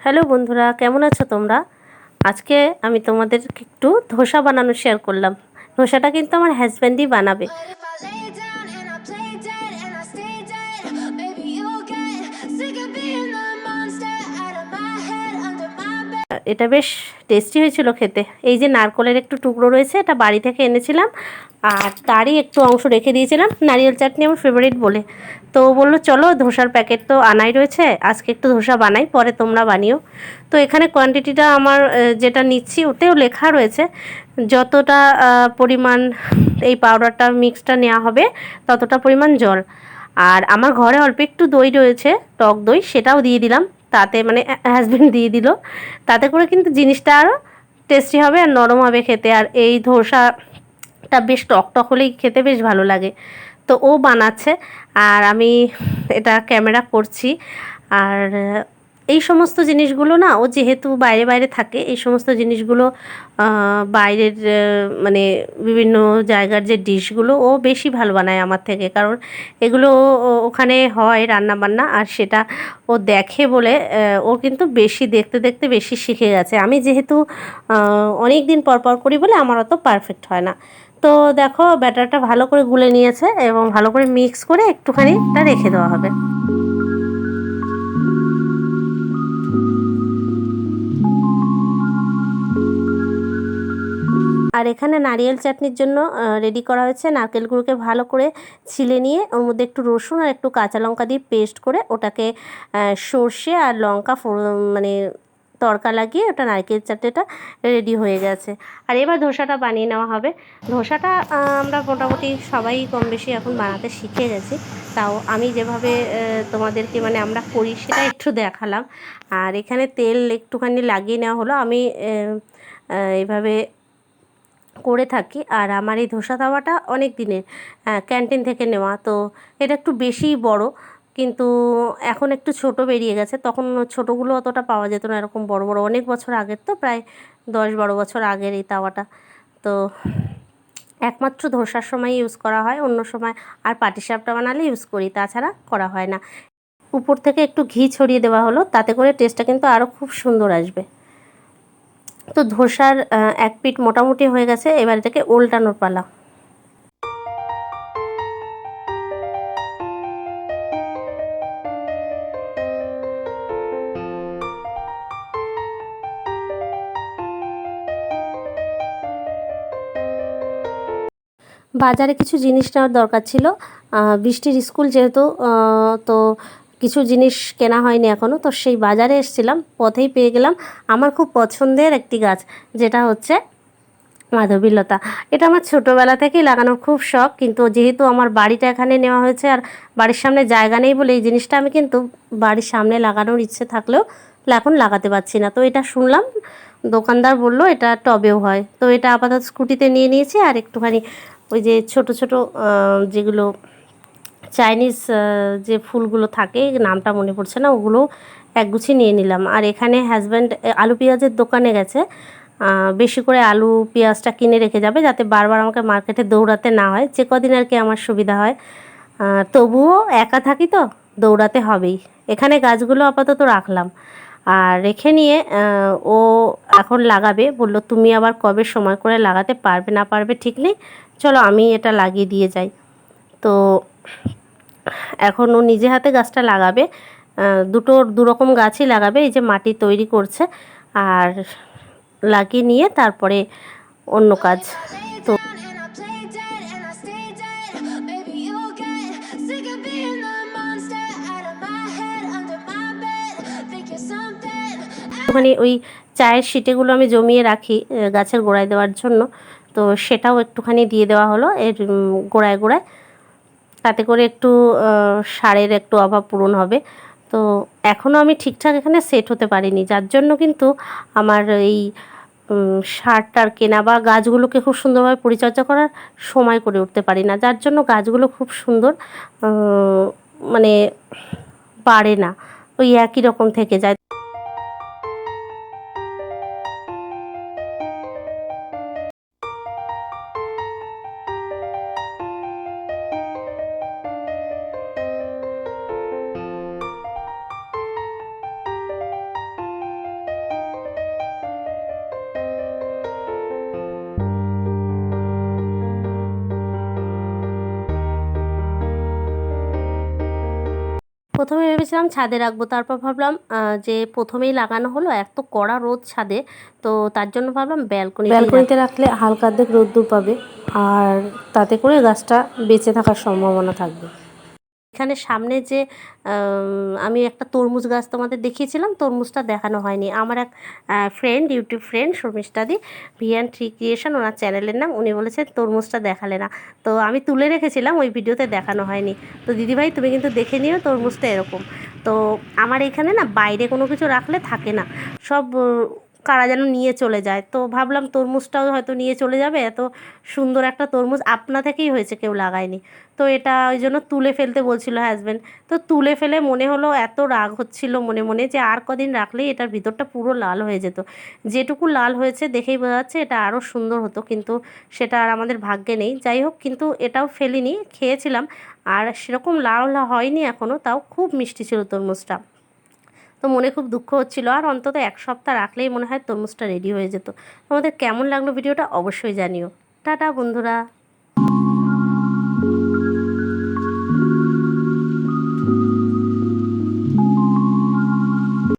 Hello বন্ধুরা, কেমন আছো তোমরা? আজকে আমি তোমাদের একটু ধোসা বানানো শেয়ার করলাম। ধোসাটা কিন্তু আমার হাজব্যান্ডই বানাবে। এটা বেশ টেস্টি হয়েছিল খেতে। এই যে নারকলের একটু টুকরো রয়েছে, এটা বাড়ি থেকে এনেছিলাম। আর তারই একটু অংশ রেখে দিয়েছিলাম, নারিয়েল চাটনি আমার ফেভারিট বলে। তো বলল, চলো, ধোসার প্যাকেট তো আনাই রয়েছে, আজকে একটু ধোসা বানাই, পরে তোমরা বানিও। তো এখানে কোয়ান্টিটিটা আমার যেটা নিচ্ছি, ওতেও লেখা রয়েছে, যতটা পরিমাণ এই পাউডারটা মিক্সটা নেওয়া হবে, ততটা পরিমাণ জল। আর আমার ঘরে অল্প একটু দই রয়েছে, টক দই, সেটাও দিয়ে দিলাম। তাতে মানে হাজব্যান্ড দিয়ে দিল। তাতে করে কিন্তু জিনিসটা আরও টেস্টি হবে আর নরম হবে খেতে। আর এই ধোসাটা বেশ টক টক হলেই খেতে বেশ ভালো লাগে। তো ও বানাচ্ছে। আর আমি এটা ক্যামেরা করছি। আর এই সমস্ত জিনিসগুলো না, ও যেহেতু বাইরে বাইরে থাকে, এই সমস্ত জিনিসগুলো বাইরের মানে বিভিন্ন জায়গার যে ডিশগুলো ও বেশি ভালো বানায় আমার থেকে। কারণ এগুলো ওখানে হয় রান্না বান্না আর সেটা ও দেখে বলে ও কিন্তু বেশি দেখতে দেখতে বেশি শিখে গেছে। আমি যেহেতু অনেক দিন পর পর করি বলে আমার অত পারফেক্ট হয় না। তো দেখো ব্যাটারটা ভালো করে গুলে নিয়েছে এবং ভালো করে মিক্স করে একটুখানি রেখে দেওয়া হবে। আর এখানে নারিয়েল চাটনির জন্য রেডি করা হয়েছে। নারকেলগুলোকে ভালো করে ছিলে নিয়ে ওর মধ্যে একটু রসুন আর একটু কাঁচা লঙ্কা দিয়ে পেস্ট করে ওটাকে সর্ষে আর লঙ্কা মানে তড়কা লাগিয়ে ওটা নারকেল চাটনিটা রেডি হয়ে গেছে। আর এবার ধোসাটা বানিয়ে নেওয়া হবে। ধোসাটা আমরা মোটামুটি সবাই কম বেশি এখন বানাতে শিখে গেছি। তাও আমি যেভাবে তোমাদেরকে মানে আমরা করি সেটা একটু দেখালাম। আর এখানে তেল একটুখানি লাগিয়ে নেওয়া হলো। আমি এভাবে করে থাকি। আর আমার এই ধোসা তাওয়াটা অনেক দিনের ক্যান্টিন থেকে নেওয়া। তো এটা একটু বেশিই বড়, কিন্তু এখন একটু ছোট বেরিয়ে গেছে। তখন ছোটোগুলো অতটা পাওয়া যেত না, এরকম বড় বড়। অনেক বছর আগের তো, প্রায় দশ বারো বছর আগের এই তাওয়াটা। তো একমাত্র ধোসার সময় ইউজ করা হয়, অন্য সময় আর পাটিসাপটা বানালে ইউজ করি, তাছাড়া করা হয় না। উপর থেকে একটু ঘি ছড়িয়ে দেওয়া হলো, তাতে করে টেস্টটা কিন্তু আরও খুব সুন্দর আসবে। তো ধোসার এক পিঠ মোটামুটি হয়ে গেছে এবার এটাকে উল্টানোর পালা। বাজারে কিছু জিনিস নেওয়ার দরকার ছিল। বৃষ্টির স্কুল যেহেতু তো কিছু জিনিস কেনা হয়নি এখনও তো সেই বাজারে এসেছিলাম, পথেই পেয়ে গেলাম। আমার খুব পছন্দের একটি গাছ, যেটা হচ্ছে মাধবীলতা। এটা আমার ছোটোবেলা থেকেই লাগানোর খুব শখ, কিন্তু যেহেতু আমার বাড়িটা এখানে নেওয়া হয়েছে আর বাড়ির সামনে জায়গা নেই বলে এই জিনিসটা আমি কিন্তু বাড়ির সামনে লাগানোর ইচ্ছে থাকলেও এখন লাগাতে পারছি না। তো এটা শুনলাম, দোকানদার বলল এটা টবেও হয়। তো এটা আপাতত স্কুটিতে নিয়ে নিয়েছি আর একটুখানি ওই যে ছোট ছোট যেগুলো চাইনিজ যে ফুলগুলো থাকে, নামটা মনে পড়ছে না, ওগুলো একগুছি নিয়ে নিলাম। আর এখানে হাজব্যান্ড আলু পেঁয়াজের দোকানে গেছে। বেশি করে আলু পেঁয়াজটা কিনে রেখে যাবে, যাতে বারবার আমাকে মার্কেটে দৌড়াতে না হয়। যে কদিন আর কি আমার সুবিধা হয়। তবুও একা থাকি তো, দৌড়াতে হবেই। এখানে গাছগুলো আপাতত রাখলাম। আর রেখে নিয়ে ও এখন লাগাবে। বলল, তুমি আবার কবে সময় করে লাগাতে পারবে না পারবে ঠিক নেই? চলো, আমি এটা লাগিয়ে দিয়ে যাই। তো এখন ও নিজে হাতে গাছটা লাগাবে। দুটো দুরকম গাছই লাগাবে, এই যে মাটি তৈরি করছে। আর লাগিয়ে নিয়ে তারপরে অন্য কাজ। তো. একটুখানি ওই চায়ের শিটেগুলো আমি জমিয়ে রাখি গাছের গোড়ায় দেওয়ার জন্য। তো সেটাও একটুখানি দিয়ে দেওয়া হলো, এর গোড়ায় গোড়ায়। তাতে করে একটু সারের একটু অভাব পূরণ হবে। তো এখনও আমি ঠিকঠাক এখানে সেট হতে পারিনি। যার জন্য কিন্তু আমার এই সারটার কেনা বা গাছগুলোকে খুব সুন্দরভাবে পরিচর্যা করার সময় করে উঠতে পারি না। যার জন্য গাছগুলো খুব সুন্দর মানে বাড়ে না। ওই একই রকম থেকে যায়। প্রথমে ভেবেছিলাম ছাদে রাখব তারপর ভাবলাম যে প্রথমেই লাগানো হলো এত কড়া রোদ ছাদে তো তার জন্য ভাবলাম ব্যালকনি ব্যালকনিতে রাখলে হালকা দেখ রোদ্দুর পাবে আর তাতে করে গাছটা বেঁচে থাকার সম্ভাবনা থাকবে। এখানে সামনে যে আমি একটা তরমুজ গাছ তোমাদের দেখিয়েছিলাম, তরমুজটা দেখানো হয়নি। আমার এক ফ্রেন্ড ইউটিউব ফ্রেন্ড শর্মিষ্ঠাদি ভিয়ান ট্রি ক্রিয়েশন ওনার চ্যানেলের নাম, উনি বলেছেন তরমুজটা দেখালে না। তো আমি তুলে রেখেছিলাম, ওই ভিডিওতে দেখানো হয়নি। তো দিদিভাই, তুমি কিন্তু দেখে নিও তরমুজটা এরকম। তো আমার এখানে না, বাইরে কোনো কিছু রাখলে থাকে না। সব কারা যেন নিয়ে চলে যায়। তো ভাবলাম তরমুজটাও হয়তো নিয়ে চলে যাবে। এত সুন্দর একটা তরমুজ আপনা থেকেই হয়েছে, কেউ লাগায়নি। তো এটা ওই জন্য তুলে ফেলতে বলছিল হাজব্যান্ড তো তুলে ফেলে মনে হলো এত রাগ হচ্ছিল মনে মনে যে আর কদিন রাখলেই এটার ভিতরটা পুরো লাল হয়ে যেত। যেটুকু লাল হয়েছে দেখেই বোঝা যাচ্ছে এটা আরও সুন্দর হতো, কিন্তু সেটা আর আমাদের ভাগ্যে নেই। যাই হোক, কিন্তু এটাও ফেলিনি, খেয়েছিলাম। আর সেরকম লাল হয়নি এখনও তাও খুব মিষ্টি ছিল তরমুজটা। তো মনে খুব দুঃখ হচ্ছিল। আর অন্তত এক সপ্তাহ রাখলেই মনে হয় তরমুজটা রেডি হয়ে যেত। তোমাদের কেমন লাগল ভিডিওটা অবশ্যই জানিও। টাটা বন্ধুরা।